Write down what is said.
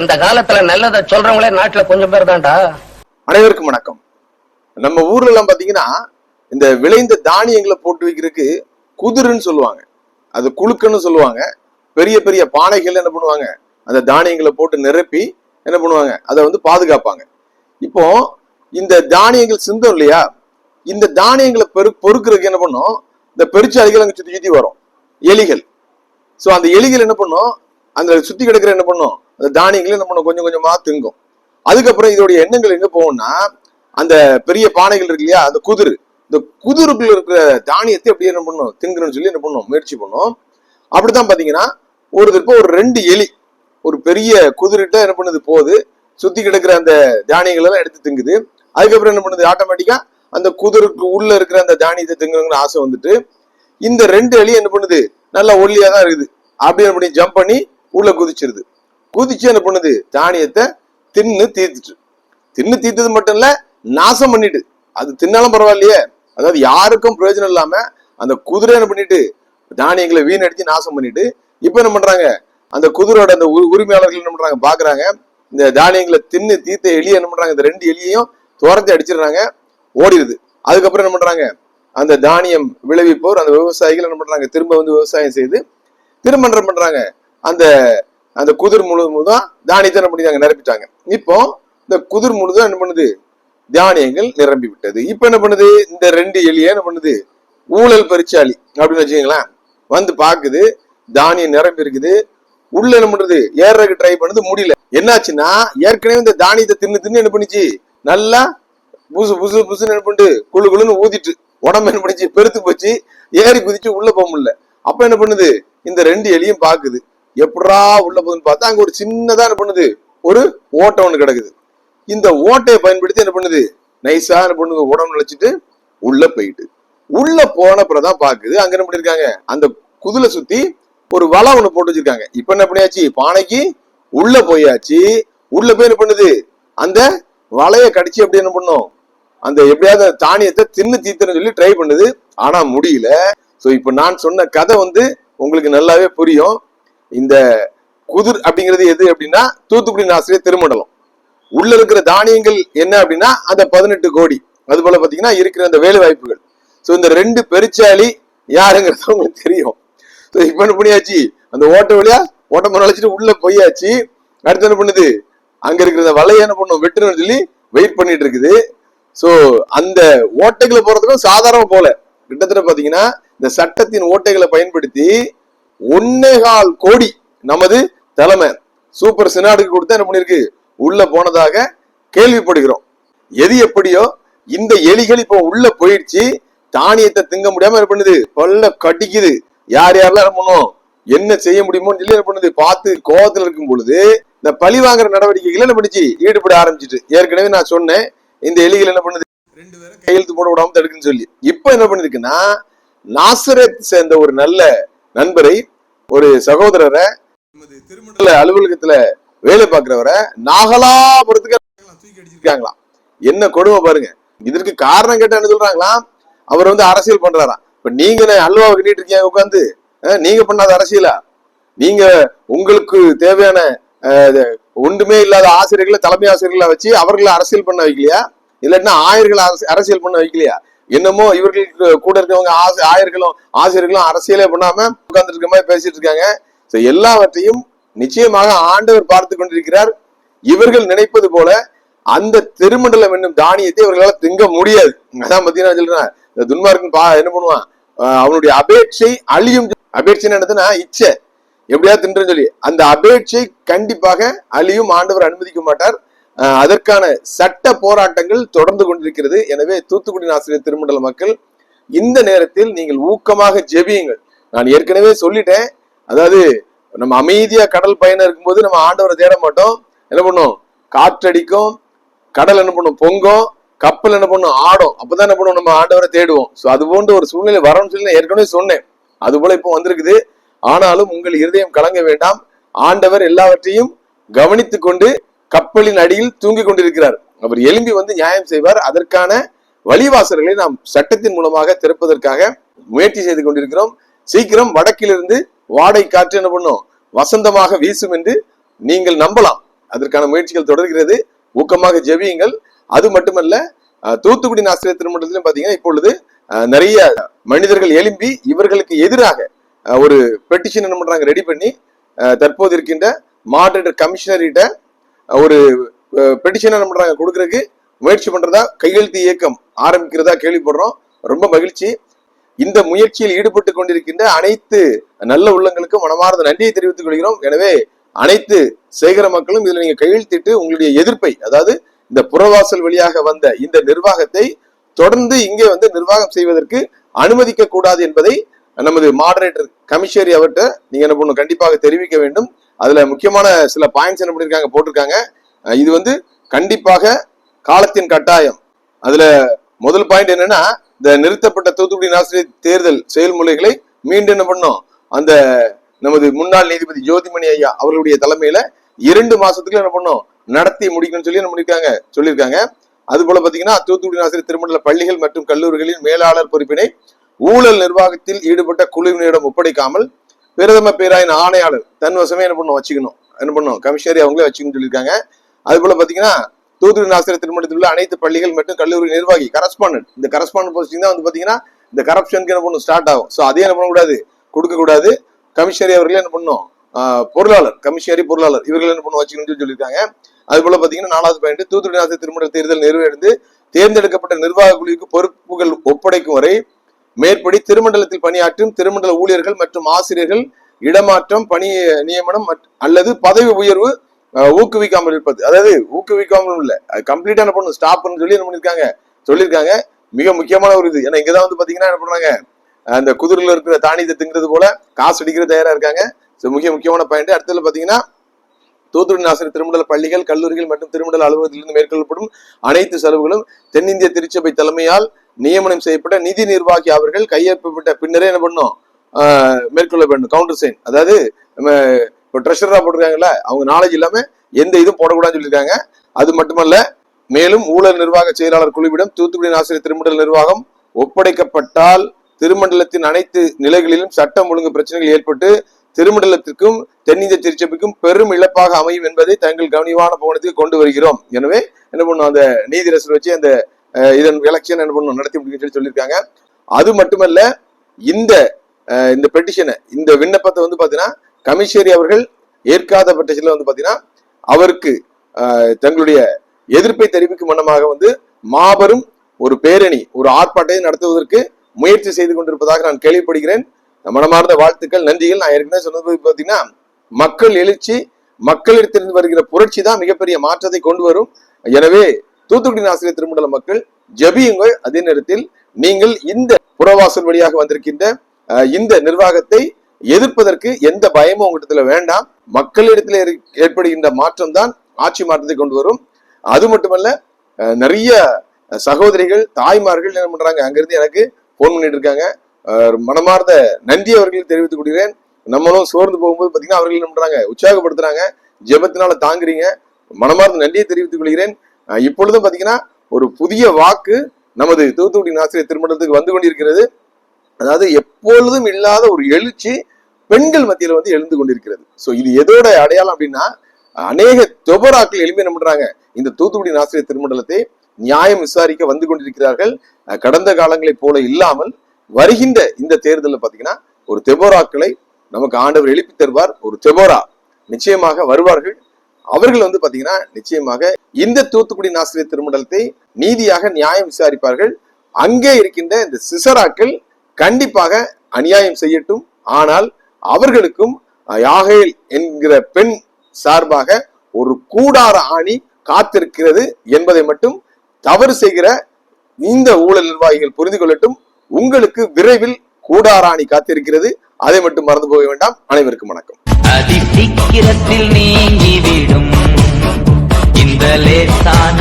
இந்த காலத்துல நல்லதை சொல்றவங்களே நாட்டுல கொஞ்சம் பேர் தான்டா. அனைவருக்கும் வணக்கம். நம்ம ஊர்ல எல்லாம் பாத்தீங்கன்னா இந்த விளைந்த தானியங்களை போட்டு வைக்கிறதுக்கு குதிருன்னு சொல்லுவாங்க. அது குழுக்கன்னு சொல்லுவாங்க. பெரிய பெரிய பானைகள் என்ன பண்ணுவாங்க? அந்த தானியங்களை போட்டு நிரப்பி என்ன பண்ணுவாங்க? அதை வந்து பாதுகாப்பாங்க. இப்போ இந்த தானியங்கள் சிந்தம் இல்லையா? இந்த தானியங்களை பெரு பொறுக்கிறதுக்கு என்ன பண்ணும்? இந்த பெருச்சாளிகள் அங்கே சுற்றி சுற்றி வரும். எலிகள். ஸோ அந்த எலிகள் என்ன பண்ணும்? அந்த சுற்றி கிடக்கிற என்ன பண்ணும்? அந்த தானியங்களையும் என்ன பண்ணும் கொஞ்சம் கொஞ்சமா திங்கும். அதுக்கப்புறம் இதோடைய எண்ணங்கள் எங்க போகும்னா அந்த பெரிய பானைகள் இருக்கு இல்லையா அந்த குதிரு. இந்த குதிருக்குள்ள இருக்கிற தானியத்தை அப்படியே என்ன பண்ணும்? திங்கணும்னு சொல்லி என்ன பண்ணும்? முயற்சி பண்ணும். அப்படித்தான் பாத்தீங்கன்னா ஒரு திருப்ப ஒரு ரெண்டு எலி ஒரு பெரிய குதிரிட்ட என்ன பண்ணுது? போகுது. சுத்தி கிடக்கிற அந்த தானியங்கள் எல்லாம் எடுத்து திங்குது. அதுக்கப்புறம் என்ன பண்ணுது? ஆட்டோமேட்டிக்கா அந்த குதிருக்கு உள்ள இருக்கிற அந்த தானியத்தை திங்கணுங்கிற ஆசை வந்துட்டு இந்த ரெண்டு எலி என்ன பண்ணுது? நல்லா ஒல்லியா தான் இருக்குது. அப்படி என்ன பண்ணி ஜம்ப் பண்ணி உள்ள குதிச்சிருது. குதிச்சு என்ன பண்ணுது? தானியத்தை தின்னு தீர்த்துட்டு. தின்னு தீர்த்தது மட்டும் இல்ல நாசம் பண்ணிட்டு. அது தின்னாலும் பரவாயில்லையே. அதாவது யாருக்கும் பிரயோஜனம் இல்லாம அந்த குதிரை என்ன பண்ணிட்டு தானியங்களை வீணடிச்சு நாசம் பண்ணிட்டு இப்ப என்ன பண்றாங்க? அந்த குதிரையோட அந்த உரிமையாளர்கள் என்ன பண்றாங்க? பாக்குறாங்க. இந்த தானியங்களை தின்னு தீர்த்த எலியை என்ன பண்றாங்க? இந்த ரெண்டு எலியையும் துரத்தி அடிச்சிடுறாங்க. ஓடிடுது. அதுக்கப்புறம் என்ன பண்றாங்க? அந்த தானியம் விளைவிப்போர் அந்த விவசாயிகள் என்ன பண்றாங்க? திரும்ப வந்து விவசாயம் செய்து திரும்ப என்ன பண்றாங்க? அந்த அந்த குதிர் முழுவதும் தானியத்தை என்ன பண்ணிட்டாங்க நிரப்பிட்டாங்க. இப்போ இந்த குதிர் முழுதும் என்ன பண்ணுது? தானியங்கள் நிரம்பி விட்டது. இப்ப என்ன பண்ணுது? இந்த ரெண்டு எலிய என்ன பண்ணுது? ஊழல் பரிச்சாளி அப்படின்னு வச்சுக்கீங்களேன். வந்து பாக்குது தானியம் நிரம்பி இருக்குது. உள்ள என்ன பண்றது? ஏறதுக்கு ட்ரை பண்ணது முடியல. என்னாச்சுன்னா ஏற்கனவே இந்த தானியத்தை தின்னு தின்னு என்ன பண்ணிச்சு? நல்லா புசு புசு புசுன்னு என்ன பண்ணிட்டு குழு குழுன்னு ஊதிட்டு உடம்பு என்ன பண்ணிச்சு? பெருத்து போச்சு. ஏறி குதிச்சு உள்ள போக முடியல. அப்ப என்ன பண்ணுது? இந்த ரெண்டு எலியும் பாக்குது எப்படா உள்ள போகுதுன்னு பார்த்தா அங்க ஒரு சின்னதா என்ன பண்ணுது? ஒரு ஓட்டை ஒன்று கிடக்குது. இந்த ஓட்டையை பயன்படுத்தி என்ன பண்ணுது? நைஸா என்ன பண்ணுது? உடம்பு நினைச்சிட்டு உள்ள போயிட்டு. உள்ள போனப்புறதான் பாக்குது அங்க என்ன பண்ணிருக்காங்க? அந்த குதிரை சுத்தி ஒரு வலை ஒண்ணு போட்டு வச்சிருக்காங்க. இப்ப என்ன பண்ணியாச்சு? பானைக்கு உள்ள போயாச்சு. உள்ள போய் என்ன பண்ணுது? அந்த வலைய கடிச்சு அப்படி என்ன பண்ணும்? அந்த எப்படியாவது தானியத்தை தின்னு தீத்துன்னு சொல்லி ட்ரை பண்ணுது. ஆனா முடியல. சோ இப்ப நான் சொன்ன கதை வந்து உங்களுக்கு நல்லாவே புரியும். இந்த குதிர் அப்படிங்கிறது எது அப்படின்னா தூத்துக்குடி நாசிரியர் திருமண்டலம். உள்ள இருக்கிற தானியங்கள் என்ன அப்படின்னா அந்த பதினெட்டு கோடி. அது போல பாத்தீங்கன்னா இருக்கிற அந்த வேலை வாய்ப்புகள் ஸோ இந்த ரெண்டு பெருச்சாலி யாருங்கிறது உங்களுக்கு தெரியும். ஸோ இப்போ என்ன பண்ணியாச்சு? அந்த ஓட்ட வழியா ஓட்ட மரம் அழைச்சிட்டு உள்ள போயாச்சு. அடுத்து என்ன பண்ணுது? அங்க இருக்கிற அந்த வலையை என்ன பண்ணும்? வெட்டணும்னு சொல்லி வெயிட் பண்ணிட்டு இருக்குது. ஸோ அந்த ஓட்டைகளை போறதுக்கும் சாதாரண போல. கிட்டத்தட்ட பாத்தீங்கன்னா இந்த சட்டத்தின் ஓட்டைகளை பயன்படுத்தி ஒன்னேகால் கோடி நமது தலைமை. சூப்பர் சினாடுக்கு கொடுத்து என்ன பண்ணிருக்கு உள்ள போனதாக கேள்விப்படுகிறோம். எது எப்படியோ இந்த எலிகள் இப்போ உள்ள போயிடுச்சு. தானியத்தை திங்க முடியாம என்ன பண்ணுது? பல்ல கடிக்குது. யார் யாரெல்லாம் என்ன பண்ணும்? என்ன செய்ய முடியுமோன்னு சொல்லி என்ன பண்ணுது? பார்த்து கோபத்துல இருக்கும் பொழுது இந்த பழி வாங்குற நடவடிக்கைகள் என்ன பண்ணிச்சு? ஈடுபட ஆரம்பிச்சிட்டு. ஏற்கனவே நான் சொன்னேன் இந்த எலிகள் என்ன பண்ணுது? ரெண்டு பேரும் கையெழுத்து போட விடாம தடுக்குன்னு சொல்லி. இப்போ என்ன பண்ணிருக்குன்னா நாசரத் சேர்ந்த ஒரு நல்ல நண்பரை ஒரு சகோதரரை நமது அலுவலகத்துல வேலை பார்க்கிறவரை நாகலாபுரத்துக்கு தூக்கி அடிச்சிருக்காங்களாம் என்ன கொடுமை பாருங்க. இதற்கு காரணம் கேட்ட என்ன சொல்றாங்களாம்? அவர் வந்து அரசியல் பண்றாராம். இப்ப நீங்க அல்வாவை கட்டிட்டு இருக்கீங்க உட்காந்து நீங்க பண்ணாத அரசியலா? நீங்க உங்களுக்கு தேவையான இது ஒன்றுமே இல்லாத ஆசிரியர்களை தலைமை ஆசிரியர்களை வச்சு அவர்களை அரசியல் பண்ண வைக்கலையா? இல்லைன்னா ஆயர்களை அரசு- அரசியல் பண்ண வைக்கலையா? என்னமோ இவர்களுக்கு கூட இருக்கவங்க ஆசி- ஆயர்களும் ஆசிரியர்களும் அரசியலே பண்ணாம உட்கார்ந்துட்டு இருக்க மாதிரி பேசிட்டு இருக்காங்க. ஸோ எல்லாவற்றையும் நிச்சயமாக ஆண்டவர் பார்த்து கொண்டிருக்கிறார். இவர்கள் நினைப்பது போல அந்த திருமண்டலம் என்னும் தானியத்தை இவர்களால் திங்க முடியாது. அதான் பத்தினா சொல்றேன். இந்த துன்மார்க்கன் பா என்ன பண்ணுவான்? அவனுடைய அபேட்சை அழியும் அபேட்சைன்னு என்னதுன்னா இச்சை. எப்படியா தின்றுன்னு சொல்லி. அந்த அபேட்சை கண்டிப்பாக அழியும் ஆண்டவர் அனுமதிக்க மாட்டார். அதற்கான சட்ட போராட்டங்கள் தொடர்ந்து கொண்டிருக்கிறது. எனவே தூத்துக்குடி ஆசிரியர் திருமண்டல மக்கள் இந்த நேரத்தில் நீங்கள் ஊக்கமாக ஜெபியுங்கள். நான் ஏற்கனவே சொல்லிட்டேன். அதாவது நம்ம அமைதியா கடல் பயணம் இருக்கும்போது நம்ம ஆண்டவரை தேட மாட்டோம். என்ன பண்ணும்? காற்றடிக்கும் கடல் என்ன பண்ணும்? பொங்கும் கப்பல் என்ன பண்ணும்? ஆடும். அப்பதான் என்ன பண்ணுவோம் நம்ம ஆண்டவரை தேடுவோம். சோ அது போன்ற ஒரு சூழ்நிலை வரும்னு சொல்லி நான் ஏற்கனவே சொன்னேன். அது போல இப்போ வந்திருக்குது. ஆனாலும் உங்கள் இருதயம் கலங்க வேண்டாம். ஆண்டவர் எல்லாவற்றையும் கவனித்துக் கொண்டு கப்பலின் அடியில் தூங்கிக் கொண்டிருக்கிறார். அவர் எழும்பி வந்து நியாயம் செய்வார். அதற்கான வழிவாசல்களை நாம் சட்டத்தின் மூலமாக திறப்பதற்காக முயற்சி செய்து கொண்டிருக்கிறோம். சீக்கிரம் வடக்கிலிருந்து வாடை காற்று என்ன பண்ணும்? வசந்தமாக வீசும் என்று நீங்கள் நம்பலாம். அதற்கான முயற்சிகள் தொடர்கிறது. ஊக்கமாக ஜெபியுங்கள். அது மட்டுமல்ல தூத்துக்குடி நாசிரியர் திருமணத்திலும் பாத்தீங்கன்னா இப்பொழுது நிறைய மனிதர்கள் எழும்பி இவர்களுக்கு எதிராக ஒரு பெட்டிஷன் என்ன பண்றாங்க ரெடி பண்ணி தற்போது இருக்கின்ற மாடரேட்டர் கமிஷனர்கிட்ட ஒரு பெட்டிஷனை என்ன பண்றாங்க கொடுக்கறதுக்கு முயற்சி பண்றதா கையெழுத்து இயக்கம் ஆரம்பிக்கிறதா கேள்விப்படுறோம். ரொம்ப மகிழ்ச்சி. இந்த முயற்சியில் ஈடுபட்டு கொண்டிருக்கின்ற அனைத்து நல்ல உள்ளங்களுக்கும் மனமார்ந்த நன்றியை தெரிவித்துக் கொள்கிறோம். எனவே அனைத்து சேகர மக்களும் இதில் நீங்க கையெழுத்திட்டு உங்களுடைய எதிர்ப்பை அதாவது இந்த புறவாசல் வழியாக வந்த இந்த நிர்வாகத்தை தொடர்ந்து இங்கே வந்து நிர்வாகம் செய்வதற்கு அனுமதிக்க கூடாது என்பதை நமது மாடரேட்டர் கமிஷனரி அவர்கிட்ட நீங்க என்ன பண்ணணும் கண்டிப்பாக தெரிவிக்க வேண்டும். அதுல முக்கியமான சில பாயிண்ட்ஸ் என்ன பண்ணிருக்காங்க போட்டிருக்காங்க. இது வந்து கண்டிப்பாக காலத்தின் கட்டாயம். அதுல முதல் பாயிண்ட் என்னன்னா இந்த நிறுத்தப்பட்ட தூத்துக்குடி ஆசிரியர் தேர்தல் செயல்முறைகளை மீண்டும் என்ன பண்ணோம் அந்த நமது முன்னாள் நீதிபதி ஜோதிமணி ஐயா அவர்களுடைய தலைமையில இரண்டு மாசத்துக்குள்ள என்ன பண்ணோம் நடத்தி முடிக்கணும்னு சொல்லி என்ன பண்ணிருக்காங்க? சொல்லியிருக்காங்க. அது போல பாத்தீங்கன்னா தூத்துக்குடி ஆசிரியர் திருமண்டல பள்ளிகள் மற்றும் கல்லூரிகளின் மேலாளர் பொறுப்பினை ஊழல் நிர்வாகத்தில் ஈடுபட்ட குழுவினரிடம் ஒப்படைக்காமல் பிரதம பேராயின் ஆணையாளர். தன் வசமே என்ன பண்ணும்? வச்சுக்கணும். என்ன பண்ணும்? கமிஷனரி அவங்களே வச்சுக்கணும்னு சொல்லியிருக்காங்க. அது போல பாத்தீங்கன்னா தூத்துக்குடி ஆசிரியர் திருமணத்தில் உள்ள அனைத்து பள்ளிகள் மற்றும் கல்லூரி நிர்வாகி கரஸ்பாண்டன்ட் இந்த கரஸ்பாண்டன்ட் போஸ்டிங் தான் வந்து பாத்தீங்கன்னா இந்த கரப்ஷனுக்கு என்ன பண்ணும்? ஸ்டார்ட் ஆகும். ஸோ அதே என்ன பண்ணக்கூடாது? கொடுக்க கூடாது கமிஷனரி அவர்களே என்ன பண்ணும்? பொருளாளர் கமிஷனரி பொருளாளர் இவர்கள் என்ன பண்ணும்? வச்சுக்கணும்னு சொல்லியிருக்காங்க. அது போல பாத்தீங்கன்னா நாலாவது பாயிண்ட் தூத்துக்குடி ஆசிரியர் திருமண தேர்தல் நிறைவேறிந்து தேர்ந்தெடுக்கப்பட்ட நிர்வாக குழுவுக்கு பொறுப்புகள் ஒப்படைக்கும் வரை மேற்படி திருமண்டலத்தில் பணியாற்றும் திருமண்டல ஊழியர்கள் மற்றும் ஆசிரியர்கள் இடமாற்றம் பணி நியமனம் மற்ற- அல்லது பதவி உயர்வு ஊக்குவிக்காமல் இருப்பது. அதாவது ஊக்குவிக்காமல் இல்லை. அது கம்ப்ளீட்டா என்ன பண்ணணும் ஸ்டாப்னு சொல்லி என்ன பண்ணிருக்காங்க? சொல்லியிருக்காங்க மிக முக்கியமான ஒரு இது. ஏன்னா இங்கதான் வந்து பாத்தீங்கன்னா என்ன பண்ணாங்க அந்த குதிரையில் இருக்கிற தானியத்தை திங்கிறது போல காசு அடிக்கிற தயாரா இருக்காங்க. ஸோ மிக முக்கியமான பாயிண்ட் அடுத்தது பாத்தீங்கன்னா தூத்துக்குடி ஆசிரியர் திருமண்டல பள்ளிகள் கல்லூரிகள் மற்றும் திருமண்டல அலுவலகத்திலிருந்து மேற்கொள்ளப்படும் அனைத்து செலவுகளும் தென்னிந்திய திருச்சபை தலைமையால் நியமனம் செய்யப்பட்ட நிதி நிர்வாகி அவர்கள் கையொப்பப்பட்ட பின்னரே என்ன பண்ணும்? மேற்கொள்ள வேண்டும். கவுண்டர் சைன் அதாவது நம்ம இப்போ ட்ரெஷரா போட்டிருக்காங்கல்ல அவங்க நாலேஜ் இல்லாம எந்த இதுவும் போடக்கூடாதுன்னு சொல்லியிருக்காங்க. அது மட்டுமல்ல மேலும் ஊழல் நிர்வாக செயலாளர் குழுவிடம் தூத்துக்குடி ஆசிரியர் திருமண்டல நிர்வாகம் ஒப்படைக்கப்பட்டால் திருமண்டலத்தின் அனைத்து நிலைகளிலும் சட்டம் ஒழுங்கு பிரச்சனைகள் ஏற்பட்டு திருமண்டலத்திற்கும் தென்னிந்திய திருச்சபைக்கும் பெரும் இழப்பாக அமையும் என்பதை தங்கள் கவனிவான போனத்துக்கு கொண்டு வருகிறோம். எனவே என்ன பண்ணும்? அந்த நீதி ரசர் வச்சு அந்த இதன் எலெக்ஷன் என்ன பண்ணணும்? நடத்தி முடியும்னு சொல்லி சொல்லியிருக்காங்க. அது மட்டுமல்ல இந்த இந்த பெட்டிஷனை இந்த விண்ணப்பத்தை வந்து பார்த்தீங்கன்னா கமிஷனரி அவர்கள் ஏற்காத பெட்டிஷன்ல வந்து பார்த்தீங்கன்னா அவருக்கு தங்களுடைய எதிர்ப்பை தெரிவிக்கும் வண்ணமாக வந்து மாபெரும் ஒரு பேரணி ஒரு ஆர்ப்பாட்டத்தை நடத்துவதற்கு முயற்சி செய்து கொண்டிருப்பதாக நான் கேள்விப்படுகிறேன். மனமார்ந்த வாழ்த்துக்கள் நன்றிகள். நான் ஏற்கனவே சொன்னது பார்த்தீங்கன்னா மக்கள் எழுச்சி மக்களிடத்திலிருந்து வருகிற புரட்சி தான் மிகப்பெரிய மாற்றத்தை கொண்டு வரும். எனவே தூத்துக்குடி ஆசிரியர் திருமண்டல மக்கள் ஜபியுங்கள். அதே நேரத்தில் நீங்கள் இந்த புறவாசல் வழியாக வந்திருக்கின்ற அஹ், இந்த நிர்வாகத்தை எதிர்ப்பதற்கு எந்த பயமும் உங்களிடத்துல வேண்டாம். மக்களிடத்தில் ஏற்படுகின்ற மாற்றம் தான் ஆட்சி மாற்றத்தை கொண்டு வரும். அது மட்டுமல்ல நிறைய சகோதரிகள் தாய்மார்கள் என்ன பண்றாங்க அங்கிருந்து எனக்கு போன் பண்ணிட்டு இருக்காங்க மனமார்ந்த நன்றி அவர்களுக்கு தெரிவித்துக் கொள்கிறேன். நம்மளும் சோர்ந்து போகும்போது பாத்தீங்கன்னா அவர்கள் என்ன பண்றாங்க உற்சாகப்படுத்துறாங்க. ஜெபத்தினால தாங்குறீங்க. மனமார்ந்த நன்றியை தெரிவித்துக் கொள்கிறேன். இப்பொழுதும் பாத்தீங்கன்னா ஒரு புதிய வாக்கு நமது தூத்துக்குடி ஆசிரியர் திருமணத்துக்கு வந்து கொண்டிருக்கிறது. அதாவது எப்பொழுதும் இல்லாத ஒரு எழுச்சி பெண்கள் மத்தியில வந்து எழுந்து கொண்டிருக்கிறது. சோ இது எதோட அடையாளம் அப்படின்னா அநேக தொபராக்கள் எளிமை பண்றாங்க? இந்த தூத்துக்குடி ஆசிரியர் திருமண்டலத்தை நியாயம் விசாரிக்க வந்து கொண்டிருக்கிறார்கள். கடந்த காலங்களைப் போல இல்லாமல் வருகின்ற இந்த தேர்தலில் பாத்தீங்கன்னா ஒரு தெபோராக்களை நமக்கு ஆண்டவர் எழுப்பி தருவார். ஒரு தெபோரா நிச்சயமாக வருவார்கள். அவர்கள் வந்து பாத்தீங்கன்னா நிச்சயமாக இந்த தூத்துக்குடி ஆசிரியர் திருமண்டலத்தை நீதியாக நியாயம் விசாரிப்பார்கள். அங்கே இருக்கின்ற இந்த சிசராக்கள் கண்டிப்பாக அநியாயம் செய்யட்டும். ஆனால் அவர்களுக்கும் யாகேல் என்கிற பெண் சார்பாக ஒரு கூடார ஆணி காத்திருக்கிறது என்பதை மட்டும் தவறு செய்கிற இந்த ஊழல் நிர்வாகிகள் புரிந்து கொள்ளட்டும். உங்களுக்கு விரைவில் கூடாராணி காத்திருக்கிறது. அதை மட்டும் மறந்து போக வேண்டாம். அனைவருக்கும் வணக்கம். நீங்கிவிடும். இந்த லேசான